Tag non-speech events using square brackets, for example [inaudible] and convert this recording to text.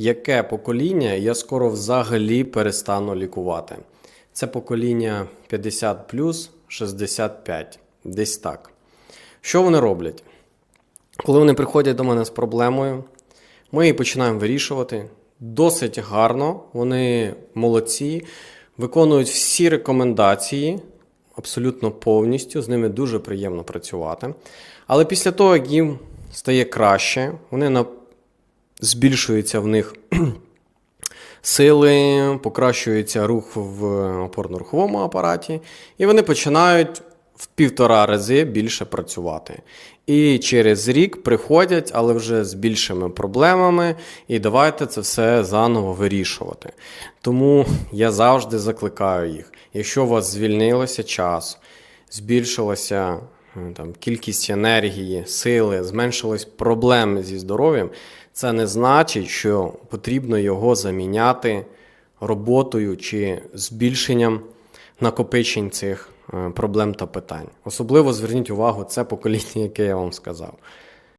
яке покоління я скоро взагалі перестану лікувати. Це покоління 50 плюс 65, десь так. Що вони роблять? Коли вони приходять до мене з проблемою, ми її починаємо вирішувати. Досить гарно, вони молодці, виконують всі рекомендації абсолютно повністю, з ними дуже приємно працювати. Але після того, як їм стає краще, вони. Збільшуються в них [clears throat] сили, покращується рух в опорно-руховому апараті, і вони починають в півтора рази більше працювати. І через рік приходять, але вже з більшими проблемами, і давайте це все заново вирішувати. Тому я завжди закликаю їх, якщо у вас звільнилося час, збільшилася е, там, кількість енергії, сили, зменшились проблеми зі здоров'ям, це не значить, що потрібно його заміняти роботою чи збільшенням накопичень цих е, проблем та питань. Особливо зверніть увагу, це покоління, яке я вам сказав.